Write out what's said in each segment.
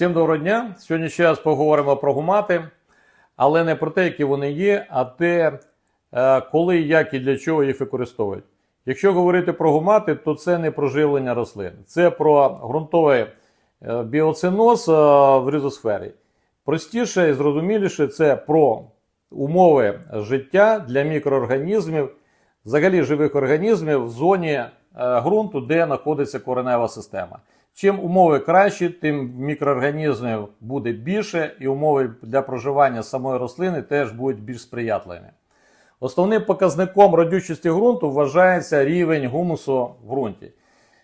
Всім доброго дня! Сьогодні ще раз поговоримо про гумати, але не про те, які вони є, а те, е, коли, як і для чого їх використовують. Якщо говорити про гумати, то це не про живлення рослин, це про ґрунтовий е, біоциноз е, в ризосфері. Простіше і зрозуміліше це про умови життя для мікроорганізмів, взагалі живих організмів в зоні ґрунту, де знаходиться коренева система. Чим умови кращі, тим мікроорганізмів буде більше, і умови для проживання самої рослини теж будуть більш сприятливими. Основним показником родючості ґрунту вважається рівень гумусу в ґрунті.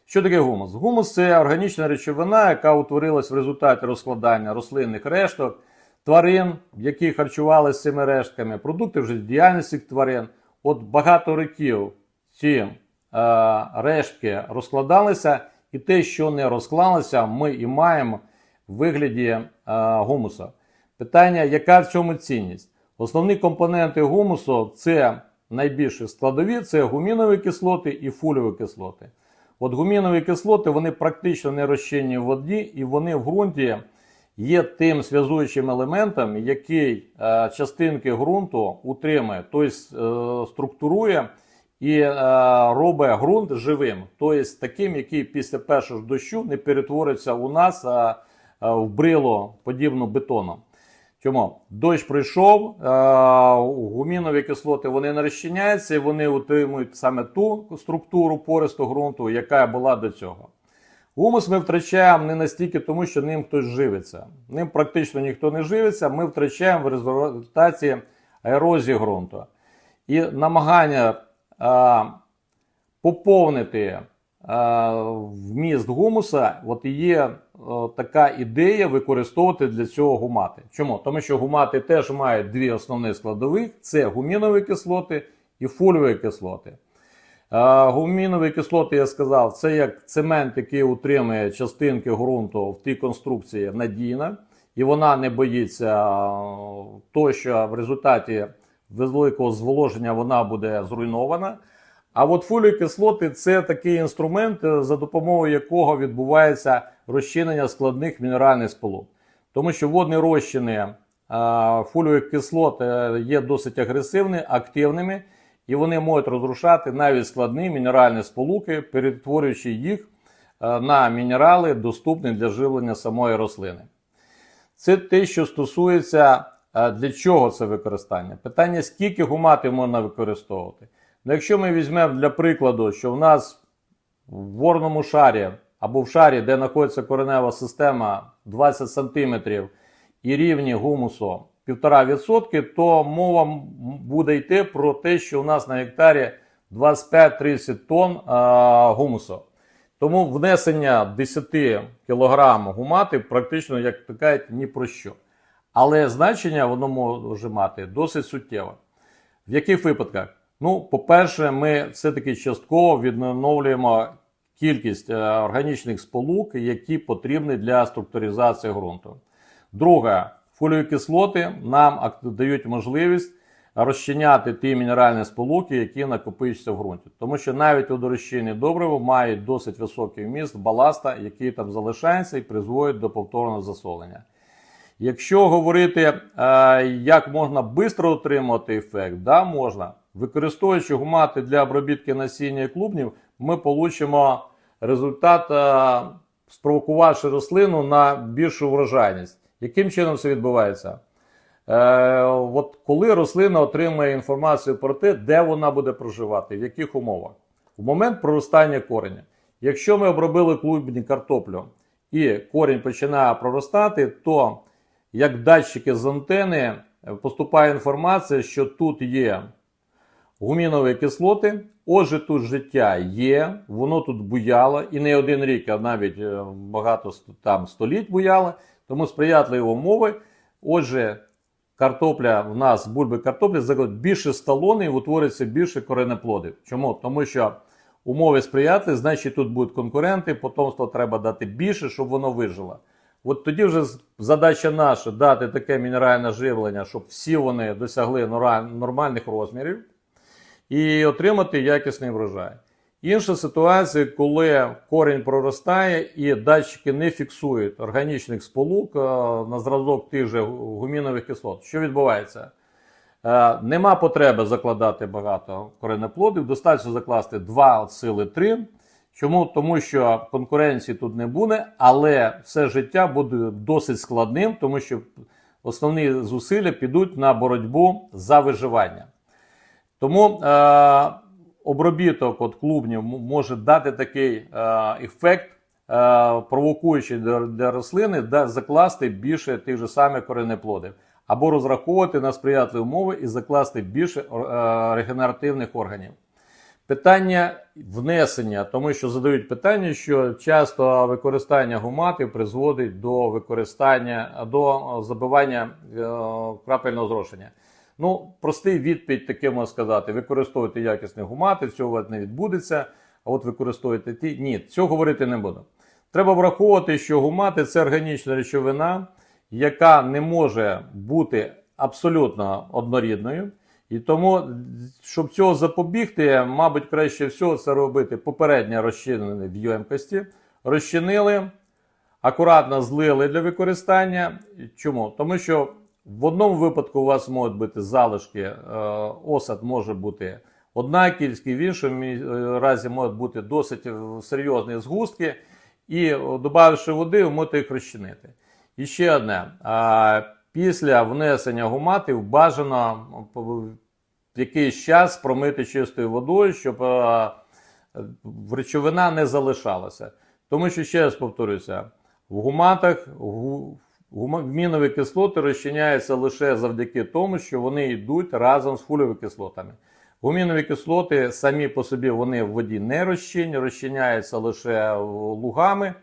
Що таке гумус? Гумус це органічна речовина, яка утворилась в результаті розкладання рослинних решток, тварин, які харчувалися цими рештками, продукти життєдіяльності тварин. От багато років ці е, рештки розкладалися, і те, що не розклалося, ми і маємо в вигляді е, гумуса. Питання, яка в цьому цінність? Основні компоненти гумусу це найбільші складові, це гумінові кислоти і фульові кислоти. От гумінові кислоти вони практично не розчинні в воді, і вони в ґрунті є тим зв'язуючим елементом, який е, частинки ґрунту утримує, тобто е, структурує і е, робить ґрунт живим, тобто таким, який після першого дощу не перетвориться у нас е, е, в брило подібно бетону. Чому? Дощ пройшов, е, гумінові кислоти вони не розчиняються і вони утримують саме ту структуру пористу ґрунту, яка була до цього. Гумус ми втрачаємо не настільки тому, що ним хтось живиться. Ним практично ніхто не живиться, ми втрачаємо в результаті ерозії ґрунту. І намагання поповнити вміст гумуса, от є така ідея використовувати для цього гумати. Чому? Тому що гумати теж мають дві основні складових: це гумінові кислоти і фольові кислоти. Гумінові кислоти, я сказав, це як цемент, який утримує частинки ґрунту в тій конструкції надійно, і вона не боїться того, що в результаті великого зволоження вона буде зруйнована. А от фоліові кислоти це такий інструмент, за допомогою якого відбувається розчинення складних мінеральних сполук. Тому що водні розчини е, фоліових кислот е, є досить агресивними, активними, і вони можуть розрушати навіть складні мінеральні сполуки, перетворюючи їх е, на мінерали, доступні для живлення самої рослини. Це те, що стосується для чого це використання. Питання, скільки гумати можна використовувати. Ну, якщо ми візьмемо для прикладу, що в нас в ворному шарі або в шарі, де знаходиться коренева система 20 см і рівні гумусу 1,5%, то мова буде йти про те, що у нас на гектарі 25-30 тонн а, гумусу. Тому внесення 10 кг гумати практично, як кажуть, ні про що. Але значення воно може мати досить суттєве. В яких випадках? Ну, по-перше, ми все-таки частково відновлюємо кількість е, органічних сполук, які потрібні для структуризації ґрунту. Друге, фоліові кислоти нам дають можливість розчиняти ті мінеральні сполуки, які накопичуються в ґрунті. Тому що навіть водорозчинні добрива мають досить високий вміст баласта, який там залишається і призводить до повторного засолення. Якщо говорити, е, як можна швидко отримати ефект, да, можна. Використовуючи гумати для обробітки насіння і клубнів, ми отримаємо результат, е, спровокувавши рослину на більшу врожайність. Яким чином це відбувається? Е, от коли рослина отримує інформацію про те, де вона буде проживати, в яких умовах. В момент проростання кореня. Якщо ми обробили клубні картоплю і корінь починає проростати, то як датчики з антени е, поступає інформація, що тут є гумінові кислоти, отже, тут життя є, воно тут буяло і не один рік, а навіть е, багато там століть буяло, тому сприятливі умови. Отже, картопля в нас, бульби картоплі, більше сталони і утворюється більше коренеплодів. Чому? Тому що умови сприятливі, значить тут будуть конкуренти, потомство треба дати більше, щоб воно вижило. От тоді вже задача наша дати таке мінеральне живлення, щоб всі вони досягли нормальних розмірів і отримати якісний врожай. Інша ситуація, коли корінь проростає і датчики не фіксують органічних сполук е, на зразок тих же гумінових кислот. Що відбувається? Е, Нема потреби закладати багато коренеплодів, достатньо закласти 2 от сили 3. Чому? Тому що конкуренції тут не буде, але все життя буде досить складним, тому що основні зусилля підуть на боротьбу за виживання. Тому е, обробіток от клубнів може дати такий е, ефект, е, провокуючий для, для рослини, да, закласти більше тих же самих коренеплодів, або розраховувати на сприятливі умови і закласти більше е, регенеративних органів. Питання внесення, тому що задають питання, що часто використання гуматів призводить до використання до забивання е, крапельного зрошення. Ну, простий відповідь таке можна сказати: використовуйте якісні гумати, цього у вас не відбудеться. А от використовуєте ті. Ні, цього говорити не буду. Треба враховувати, що гумати це органічна речовина, яка не може бути абсолютно однорідною. І тому, щоб цього запобігти, мабуть, краще всього це робити попередньо розчинені в ємкості, розчинили, акуратно злили для використання. Чому? Тому що в одному випадку у вас можуть бути залишки, е, осад може бути одна кількість, в іншому е, разі можуть бути досить е, серйозні згустки, і додавши води, ви можете їх розчинити. І ще одне. Після внесення гуматів бажано якийсь час промити чистою водою, щоб е, речовина не залишалася. Тому що, ще раз повторюся, в гуматах гу- гума- мінові кислоти розчиняються лише завдяки тому, що вони йдуть разом з фульовими кислотами. Гумінові кислоти самі по собі вони в воді не розчинні, розчиняються лише лугами.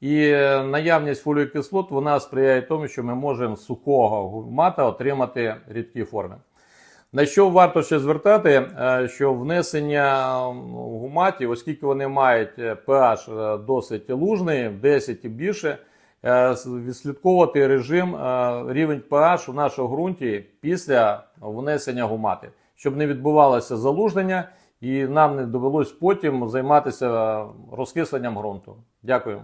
І е, наявність фольових кислот вона сприяє тому, що ми можемо з сухого гумата отримати рідкі форми. На що варто ще звертати, е, що внесення гуматів, оскільки вони мають е, pH досить лужний, 10 і більше, відслідковувати режим рівень pH у нашому ґрунті після внесення гуматів, щоб не відбувалося залужнення і нам не довелось потім займатися розкисленням ґрунту. Дякую.